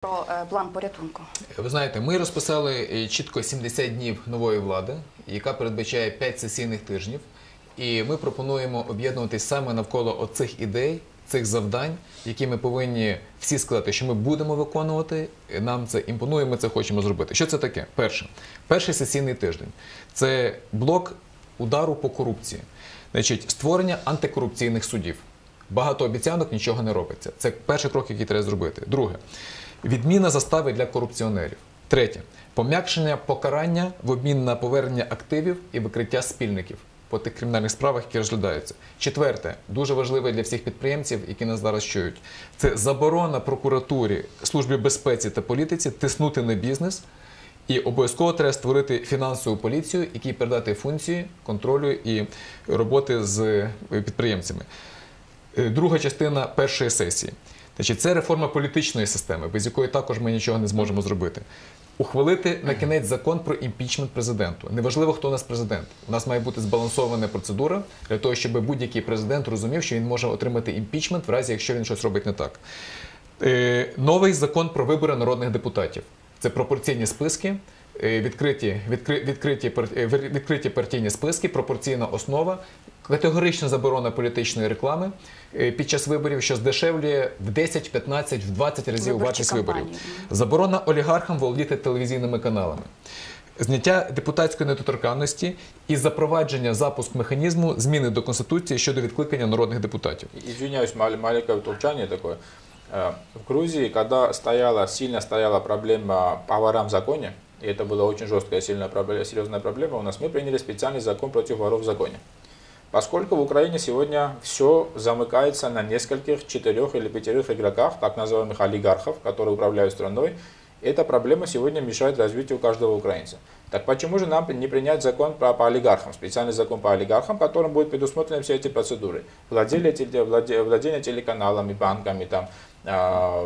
про е, план порятунку. Ви знаєте, ми розписали е, чітко 70 днів нової влади, яка передбачає 5 сесійних тижнів. І ми пропонуємо об'єднуватись саме навколо оцих ідей, цих завдань, які ми повинні всі сказати, що ми будемо виконувати. Нам це імпонує, ми це хочемо зробити. Що це таке? Перше, перший сесійний тиждень це блок удару по корупції, значить, створення антикорупційних судів. Багато обіцянок нічого не робиться. Це перший крок, який треба зробити. Друге відміна застави для корупціонерів. Третє пом'якшення покарання в обмін на повернення активів і викриття спільників по тих кримінальних справах, які розглядаються. Четверте, дуже важливе для всіх підприємців, які нас зараз чують, це заборона прокуратурі, службі безпеці та політиці тиснути на бізнес. І обов'язково треба створити фінансову поліцію, якій передати функції контролю і роботи з е, підприємцями. Е, Друга частина першої сесії. Значить, це реформа політичної системи, без якої також ми нічого не зможемо зробити. Ухвалити на кінець закон про імпічмент президенту. Неважливо, хто у нас президент. У нас має бути збалансована процедура для того, щоб будь-який президент розумів, що він може отримати імпічмент в разі, якщо він щось робить не так. Е, Новий закон про вибори народних депутатів. Це пропорційні списки, відкриті, відкри, відкриті, е, відкриті партійні списки, пропорційна основа, категорична заборона політичної реклами е, під час виборів, що здешевлює в 10, 15, в 20 разів вартість виборів. Заборона олігархам володіти телевізійними каналами. Зняття депутатської недоторканності і запровадження запуск механізму зміни до конституції щодо відкликання народних депутатів. Извиняюсь, мал- маленькое втручание такое. В Грузии, когда стояла, сильно стояла проблема по ворам в законе, и это была очень жесткая, сильная проблема, серьезная проблема у нас, мы приняли специальный закон против воров в законе. Поскольку в Украине сегодня все замыкается на нескольких, четырех или пятерых игроках, так называемых олигархов, которые управляют страной, эта проблема сегодня мешает развитию каждого украинца. Так почему же нам не принять закон про, по олигархам, специальный закон по олигархам, которым будут предусмотрены все эти процедуры? Владение, владе- владение телеканалами, банками, там, а,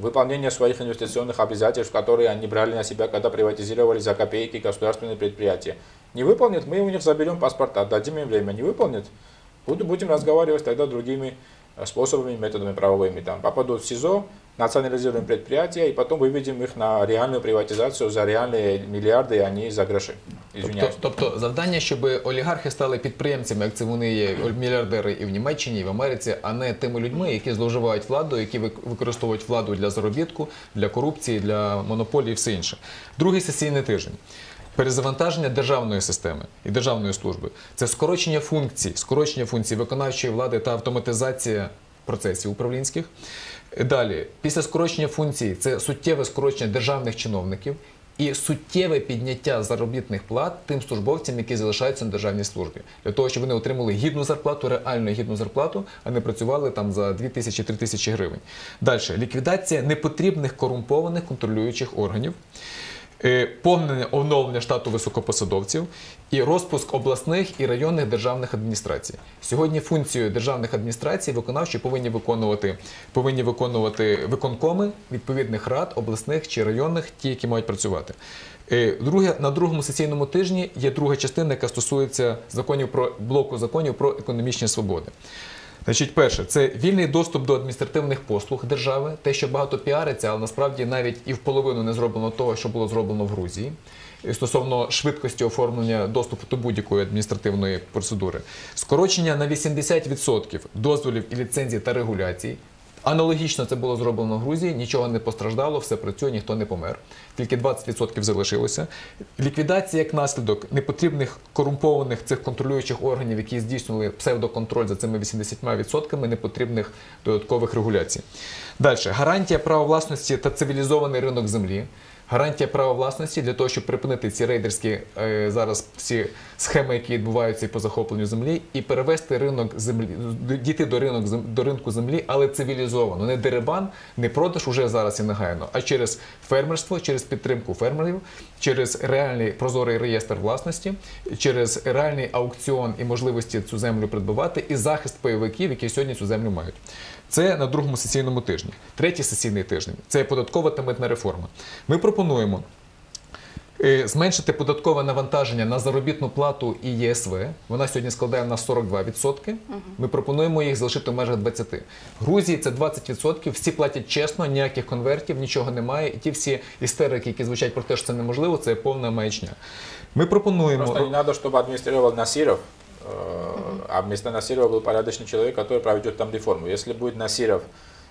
выполнение своих инвестиционных обязательств, которые они брали на себя, когда приватизировали за копейки государственные предприятия. Не выполнит, мы у них заберем паспорта, дадим им время. Не выполнит, будем разговаривать тогда другими э, способами, методами правовыми. Там, попадут в СИЗО, национализируем предприятия и потом выведем их на реальную приватизацию за реальные миллиарды, а не за гроши. Извиняюсь. Тобто, тобто завдання, щоб олігархи стали підприємцями, як це вони є мільярдери і в Німеччині, і в Америці, а не тими людьми, які зловживають владу, які вик- використовують владу для заробітку, для корупції, для монополії і все інше. Другий сесійний тиждень. Перезавантаження державної системи і державної служби це скорочення функцій, скорочення функцій виконавчої влади та автоматизація процесів управлінських. Далі, після скорочення функцій, це суттєве скорочення державних чиновників і суттєве підняття заробітних плат тим службовцям, які залишаються на державній службі, для того, щоб вони отримали гідну зарплату, реально гідну зарплату, а не працювали там за 2 тисячі 3 тисячі гривень. Далі ліквідація непотрібних корумпованих контролюючих органів. Е, Повне оновлення штату високопосадовців і розпуск обласних і районних державних адміністрацій. Сьогодні функцію державних адміністрацій виконавчі повинні виконувати, повинні виконувати виконкоми відповідних рад, обласних чи районних, ті, які мають працювати. Е, Друге, на другому сесійному тижні є друга частина, яка стосується законів про блоку законів про економічні свободи. Значить, перше, це вільний доступ до адміністративних послуг держави, те, що багато піариться, але насправді навіть і в половину не зроблено того, що було зроблено в Грузії. Стосовно швидкості оформлення доступу до будь-якої адміністративної процедури, скорочення на 80% дозволів і ліцензій та регуляцій. Аналогічно це було зроблено в Грузії, нічого не постраждало, все працює, ніхто не помер. Тільки 20% залишилося. Ліквідація як наслідок непотрібних корумпованих цих контролюючих органів, які здійснювали псевдоконтроль за цими 80% непотрібних додаткових регуляцій. Далі гарантія права власності та цивілізований ринок землі. Гарантія права власності для того, щоб припинити ці рейдерські е, зараз всі схеми, які відбуваються по захопленню землі, і перевести ринок землі, дійти до ринок до ринку землі, але цивілізовано, не дерибан, не продаж уже зараз і негайно, а через фермерство, через підтримку фермерів, через реальний прозорий реєстр власності, через реальний аукціон і можливості цю землю придбавати, і захист пайовиків, які сьогодні цю землю мають. Це на другому сесійному тижні. Третій сесійний тиждень це податкова та митна реформа. Ми пропонуємо Е, Зменшити податкове навантаження на заробітну плату і ЄСВ. Вона сьогодні складає в нас 42%. Ми пропонуємо їх залишити в межах 20%. Грузії це 20%. Всі платять чесно, ніяких конвертів, нічого немає. І ті всі істерики, які звучать про те, що це неможливо, це повна маячня. Ми пропонуємо Просто не надо, чтобы администрировал Насиров, э, а вместо Насирова был порядочный человек, который проведет там реформу. Если будет Насиров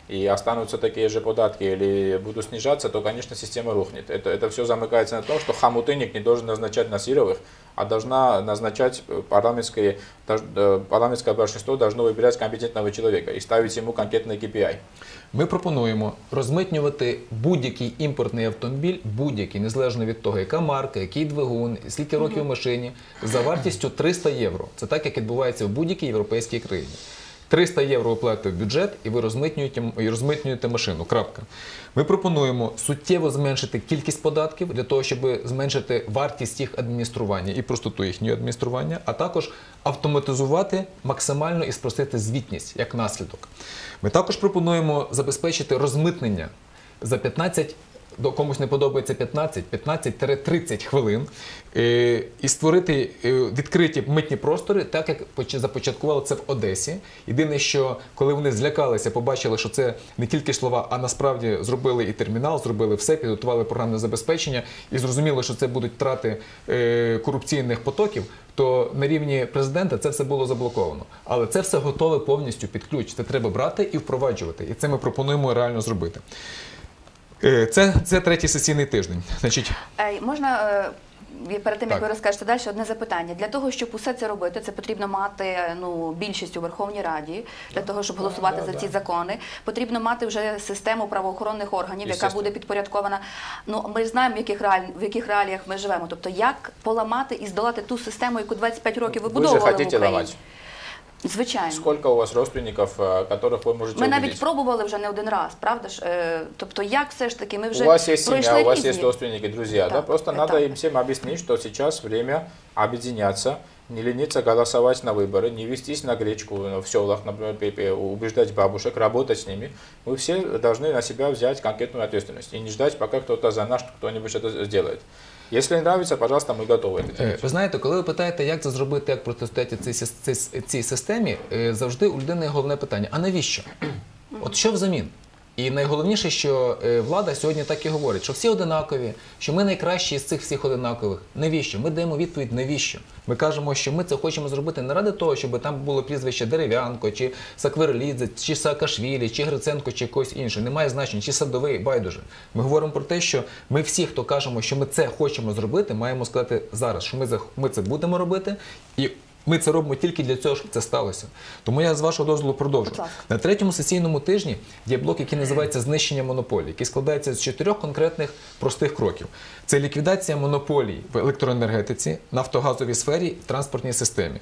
и останутся такие же податки или будут снижаться, то, конечно, система рухнет. Это, это все замыкается на том, что хамутынник не должен назначать Насировых, а должна назначать э, парламентское, дож- э, парламентское большинство должно выбирать компетентного человека и ставить ему конкретный KPI. Ми пропонуємо розмитнювати будь-який імпортний автомобіль, будь-який, незалежно від того, яка марка, який двигун, скільки років в машині, за вартістю 300 євро. Це так, як відбувається в будь-якій європейській країні. 300 євро оплати в бюджет, і ви розмитнюєте, і розмитнюєте машину. Крапка. Ми пропонуємо суттєво зменшити кількість податків для того, щоб зменшити вартість їх адміністрування і простоту їхнього адміністрування, а також автоматизувати максимально і спростити звітність як наслідок. Ми також пропонуємо забезпечити розмитнення за 15 до комусь не подобається 15, 15-30 хвилин е, і створити е, відкриті митні простори, так як започаткували це в Одесі. Єдине, що коли вони злякалися, побачили, що це не тільки слова, а насправді зробили і термінал, зробили все, підготували програмне забезпечення і зрозуміли, що це будуть трати е, корупційних потоків. То на рівні президента це все було заблоковано. Але це все готове повністю під ключ. Це треба брати і впроваджувати. І це ми пропонуємо реально зробити. Е, Це, це третій сесійний тиждень. Значить, Можна е, перед тим, як Так. ви розкажете далі, одне запитання. Для того, щоб усе це робити, це потрібно мати ну, більшість у Верховній Раді, для того, щоб голосувати да, за ці да. закони. Потрібно мати вже систему правоохоронних органів, яка буде підпорядкована. Ну, ми знаємо, в яких, реаль... в яких реаліях ми живемо. Тобто, як поламати і здолати ту систему, яку 25 років вибудовували в хотите Україні. ломать. Звичайно. Сколько у вас родственников, э, которых вы можете Ми увидеть? навіть пробували вже не один раз, правда ж? Е, Тобто, як все ж таки ми вже у вас есть пройшли семья, у вас різні... есть родственники, друзья, да? Так, Просто это надо так. им всем объяснить, что сейчас время объединяться, не лениться голосовать на выборы, не вестись на гречку в селах, например, пе- пе- убеждать бабушек, работать с ними. Мы все должны на себя взять конкретную ответственность и не ждать, пока кто-то за нас кто-нибудь что-то сделает. Если не нравится, пожалуйста, мы готовы это Е, делать. Ви знаєте, коли ви питаєте, як це зробити, як протистояти цій, сис- цій, цій системі, е, завжди у людини головне питання: а навіщо? От що взамін? І найголовніше, що е, влада сьогодні так і говорить, що всі одинакові, що ми найкращі з цих всіх одинакових. Навіщо? Ми даємо відповідь, навіщо? Ми кажемо, що ми це хочемо зробити не ради того, щоб там було прізвище Дерев'янко, чи Сакверлідзе, чи Саакашвілі, чи Гриценко, чи когось іншого. Немає значення, чи садовий, байдуже. Ми говоримо про те, що ми всі, хто кажемо, що ми це хочемо зробити, маємо сказати зараз, що ми це будемо робити. І ми це робимо тільки для цього, щоб це сталося. Тому я з вашого дозволу продовжу. На третьому сесійному тижні є блок, який називається знищення монополій, який складається з чотирьох конкретних простих кроків: це ліквідація монополій в електроенергетиці, нафтогазовій сфері, транспортній системі.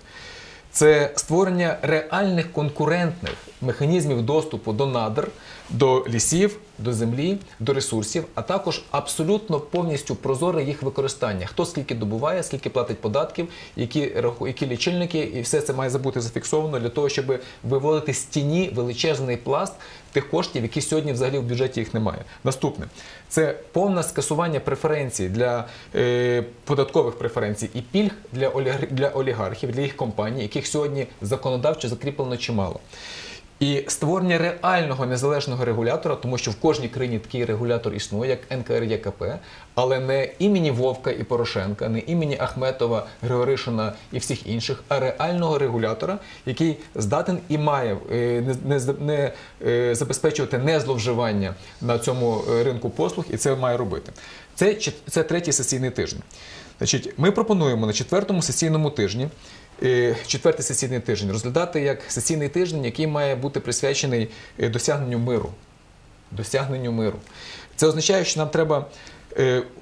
Це створення реальних конкурентних механізмів доступу до надр, до лісів, до землі, до ресурсів, а також абсолютно повністю прозоре їх використання. Хто скільки добуває, скільки платить податків, які, які лічильники, і все це має бути зафіксовано для того, щоб виводити з тіні величезний пласт тих коштів, які сьогодні взагалі в бюджеті їх немає. Наступне це повне скасування преференцій для е, податкових преференцій і пільг для, олігар- для олігархів, для їх компаній, яких сьогодні законодавчо закріплено чимало. І створення реального незалежного регулятора, тому що в кожній країні такий регулятор існує, як НКРЄКП, але не імені Вовка і Порошенка, не імені Ахметова, Григоришина і всіх інших, а реального регулятора, який здатен і має е, не, не, не е, забезпечувати незловживання на цьому е, ринку послуг, і це має робити. Це, це третій сесійний тиждень. Значить, ми пропонуємо на четвертому сесійному тижні, четвертий сесійний тиждень, розглядати як сесійний тиждень, який має бути присвячений е, досягненню миру. Досягненню миру. Це означає, що нам треба е,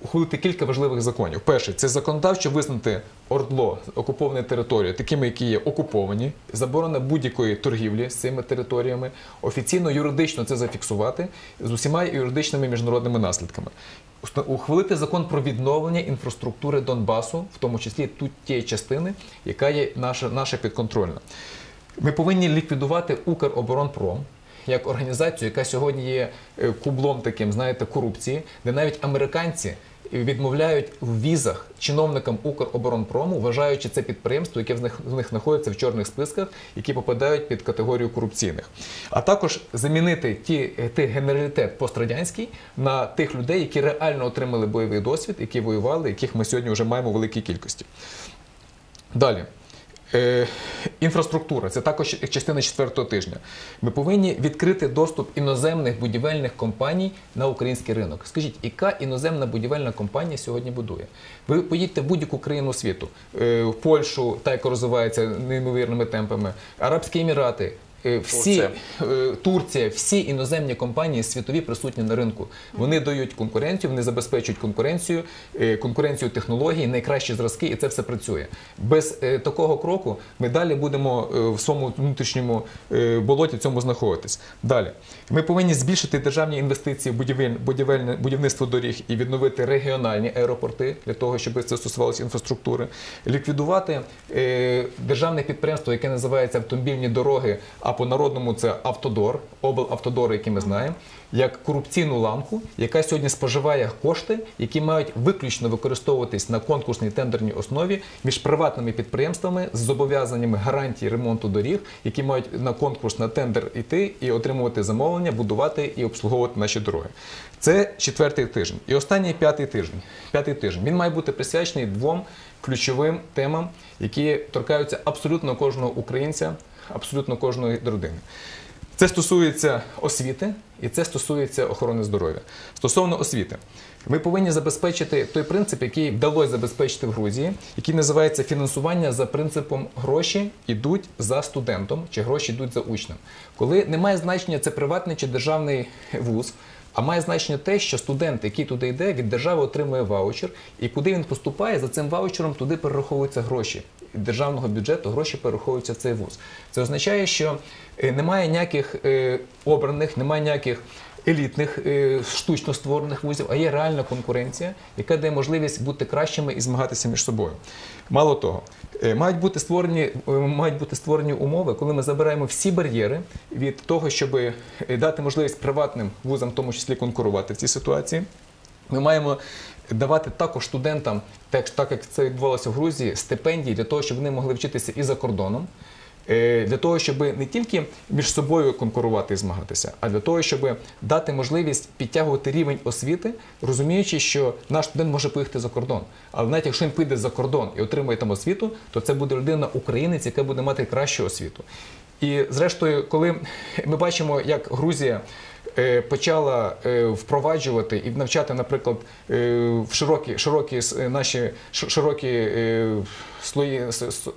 ухвалити кілька важливих законів. Перше, це законодавчо визнати ордло окупованої території, такими, які є окуповані, заборона будь-якої торгівлі з цими територіями, офіційно юридично це зафіксувати з усіма юридичними міжнародними наслідками. Ухвалити закон про відновлення інфраструктури Донбасу, в тому числі тут тієї частини, яка є наша, наша підконтрольна. Ми повинні ліквідувати Укроборонпром як організацію, яка сьогодні є е, кублом таким, знаєте, корупції, де навіть американці відмовляють в візах чиновникам Укроборонпрому, вважаючи це підприємство, яке в них, в них знаходиться в чорних списках, які попадають під категорію корупційних. А також замінити ті, е, той генералітет пострадянський на тих людей, які реально отримали бойовий досвід, які воювали, яких ми сьогодні вже маємо великій кількості. Далі. Е, інфраструктура це також частина четвертого тижня. Ми повинні відкрити доступ іноземних будівельних компаній на український ринок. Скажіть, яка іноземна будівельна компанія сьогодні будує? Ви поїдьте в будь-яку країну світу, е, в Польщу, та яка розвивається неймовірними темпами, Арабські Емірати. Е, Всі Турція. е, Турція, всі іноземні компанії світові присутні на ринку. Вони дають конкуренцію, вони забезпечують конкуренцію, е, конкуренцію технологій, найкращі зразки, і це все працює. Без такого кроку ми далі будемо в своєму внутрішньому болоті цьому знаходитись. Далі ми повинні збільшити державні інвестиції в будівель, будівництво доріг і відновити регіональні аеропорти для того, щоб це стосувалося інфраструктури, ліквідувати державне підприємство, яке називається автомобільні дороги, а по народному це автодор, облавтодор, який ми знаємо, як корупційну ламку, яка сьогодні споживає кошти, які мають виключно використовуватись на конкурсній тендерній основі між приватними підприємствами з зобов'язаннями гарантії ремонту доріг, які мають на конкурс на тендер йти і отримувати замовлення, будувати і обслуговувати наші дороги. Це четвертий тиждень. І останній п'ятий тиждень. П'ятий тиждень. Він має бути присвячений двом ключовим темам, які торкаються абсолютно кожного українця, абсолютно кожної родини. Це стосується освіти і це стосується охорони здоров'я. Стосовно освіти, ми повинні забезпечити той принцип, який вдалося забезпечити в Грузії, який називається фінансування за принципом гроші йдуть за студентом чи гроші йдуть за учнем. Коли немає значення це приватний чи державний вуз. А має значення те, що студент, який туди йде, від держави отримує ваучер, і куди він поступає, за цим ваучером туди перераховуються гроші. Державного бюджету гроші перераховуються в цей вуз. Це означає, що е, немає ніяких е, обраних, немає ніяких елітних е, штучно створених вузів, а є реальна конкуренція, яка дає можливість бути кращими і змагатися між собою. Мало того, мають бути створені, мають бути створені умови, коли ми забираємо всі бар'єри від того, щоб дати можливість приватним вузам, в тому числі, конкурувати в цій ситуації. Ми маємо давати також студентам, так, як це відбувалося в Грузії, стипендії для того, щоб вони могли вчитися і за кордоном. е, Для того, щоб не тільки між собою конкурувати і змагатися, а для того, щоб дати можливість підтягувати рівень освіти, розуміючи, що наш студент може поїхати за кордон. Але навіть якщо він піде за кордон і отримує там освіту, то це буде людина українець, яка буде мати кращу освіту. І зрештою, коли ми бачимо, як Грузія почала е, впроваджувати і навчати, наприклад, е, в широкі, широкі е, наші широкі е, слої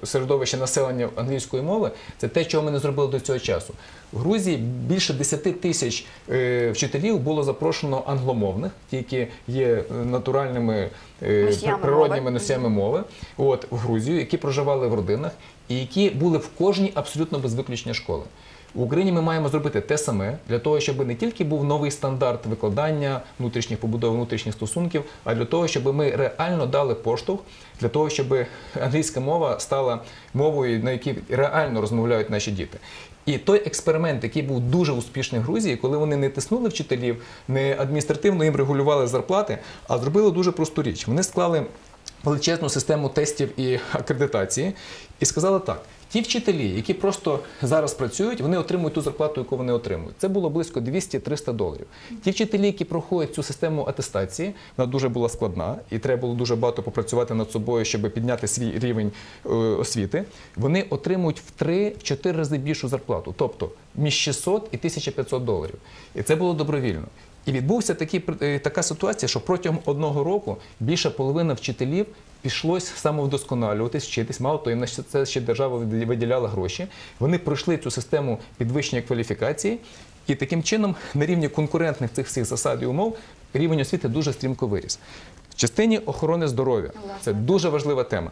середовища населення англійської мови, це те, чого ми не зробили до цього часу. В Грузії більше 10 тисяч е, вчителів було запрошено англомовних, ті, які є е, натуральними е, Носіями природніми мови. носіями мови, от в Грузію, які проживали в родинах і які були в кожній абсолютно без виключення школи. В Україні ми маємо зробити те саме для того, щоб не тільки був новий стандарт викладання внутрішніх побудов, внутрішніх стосунків, а для того, щоб ми реально дали поштовх для того, щоб англійська мова стала мовою, на якій реально розмовляють наші діти. І той експеримент, який був дуже успішний в Грузії, коли вони не тиснули вчителів, не адміністративно їм регулювали зарплати, а зробили дуже просту річ. Вони склали величезну систему тестів і акредитації і сказали так. Ті вчителі, які просто зараз працюють, вони отримують ту зарплату, яку вони отримують. Це було близько 200-300 доларів. Ті вчителі, які проходять цю систему атестації, вона дуже була складна, і треба було дуже багато попрацювати над собою, щоб підняти свій рівень е, освіти. Вони отримують в 3-4 рази більшу зарплату, тобто між 600 і 1500 доларів. І це було добровільно. І відбувся такий, е, така ситуація, що протягом одного року більша половина вчителів пішлось самовдосконалюватись, вчитись. Мало того, їм на це ще держава виділяла гроші. Вони пройшли цю систему підвищення кваліфікації, і таким чином на рівні конкурентних цих всіх засад і умов рівень освіти дуже стрімко виріс. В частині охорони здоров'я це дуже важлива тема.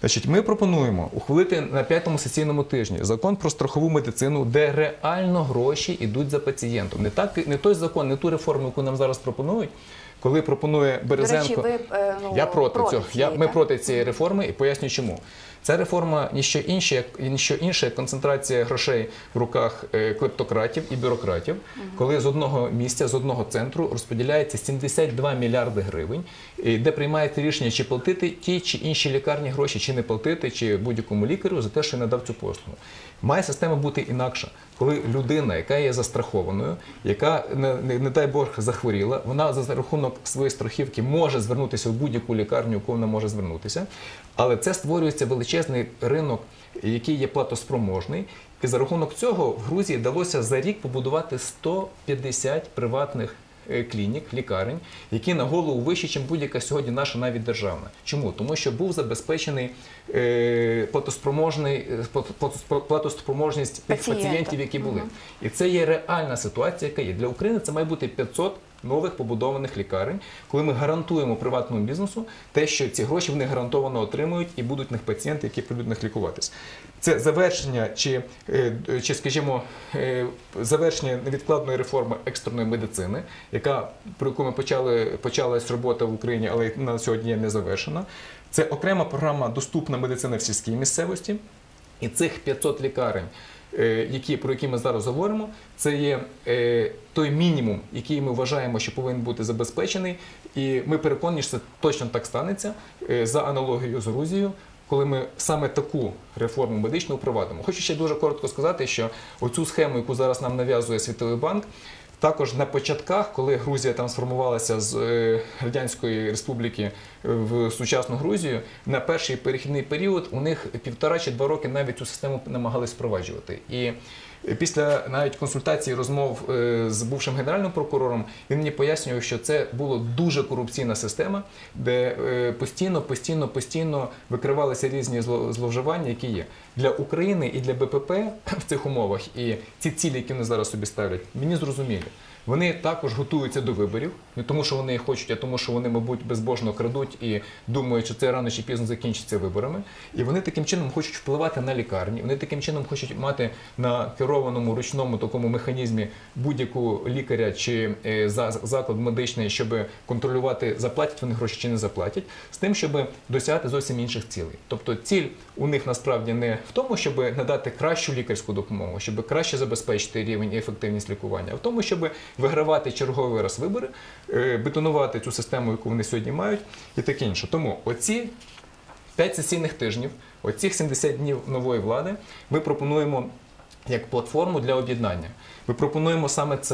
Значить, ми пропонуємо ухвалити на п'ятому сесійному тижні закон про страхову медицину, де реально гроші йдуть за пацієнтом. Не так, не той закон, не ту реформу, яку нам зараз пропонують, коли пропонує Березенко. До речі, ви е, ну, Я проти, цього. Я, ми так? проти цієї реформи і поясню чому. Ця реформа ніщо інше, як ніщо інше, як концентрація грошей в руках е, клептократів і бюрократів, коли з одного місця, з одного центру розподіляється 72 мільярди гривень, де приймаєте рішення, чи платити ті чи інші лікарні гроші, чи не платити, чи будь-якому лікарю за те, що надав цю послугу. Має система бути інакша, коли людина, яка є застрахованою, яка не, не, не дай Бог захворіла, вона за рахунок своєї страхівки може звернутися в будь-яку лікарню, яку вона може звернутися, але це створюється величезний ринок, який є платоспроможний. І за рахунок цього в Грузії вдалося за рік побудувати 150 приватних е, клінік, лікарень, які на голову вищі, ніж будь-яка сьогодні наша навіть державна. Чому? Тому що був забезпечений е, платоспроможний, е, платоспроможність тих пацієнтів, які були. І це є реальна ситуація, яка є. Для України це має бути 500 нових побудованих лікарень, коли ми гарантуємо приватному бізнесу те, що ці гроші вони гарантовано отримують і будуть в них пацієнти, які прийдуть в них лікуватись. Це завершення чи, е, чи скажімо, е, завершення невідкладної реформи екстреної медицини, яка про яку ми почали почалась робота в Україні, але на сьогодні не завершена. Це окрема програма Доступна медицина в сільській місцевості. І цих 500 лікарень, які, про які ми зараз говоримо, це є е, той мінімум, який ми вважаємо, що повинен бути забезпечений. І ми переконані, що це точно так станеться е, за аналогією з Грузією. Коли ми саме таку реформу медичну впровадимо. Хочу ще дуже коротко сказати, що оцю схему, яку зараз нам нав'язує Світовий банк, також на початках, коли Грузія там сформувалася з е, радянської республіки е, в сучасну Грузію, на перший перехідний період у них півтора чи два роки навіть цю систему намагались впроваджувати. І після навіть консультацій розмов е, з бувшим генеральним прокурором він мені пояснював, що це була дуже корупційна система, де е, постійно, постійно, постійно викривалися різні зловживання, які є для України і для БПП в цих умовах. І ці цілі, які вони зараз собі ставлять, мені зрозумілі. Вони також готуються до виборів, не тому, що вони їх хочуть, а тому, що вони, мабуть, безбожно крадуть і думають, що це рано чи пізно закінчиться виборами. І вони таким чином хочуть впливати на лікарні. Вони таким чином хочуть мати на керованому ручному такому механізмі будь-яку лікаря чи е, заклад медичний, щоб контролювати, заплатять вони гроші чи не заплатять, з тим, щоб досягати зовсім інших цілей. Тобто ціль у них насправді не в тому, щоб надати кращу лікарську допомогу, щоб краще забезпечити рівень і ефективність лікування, а в тому, щоб вигравати черговий раз вибори, е, бетонувати цю систему, яку вони сьогодні мають, і таке інше. Тому оці 5 сесійних тижнів, оцих 70 днів нової влади, ми пропонуємо як платформу для об'єднання. Ми пропонуємо саме це.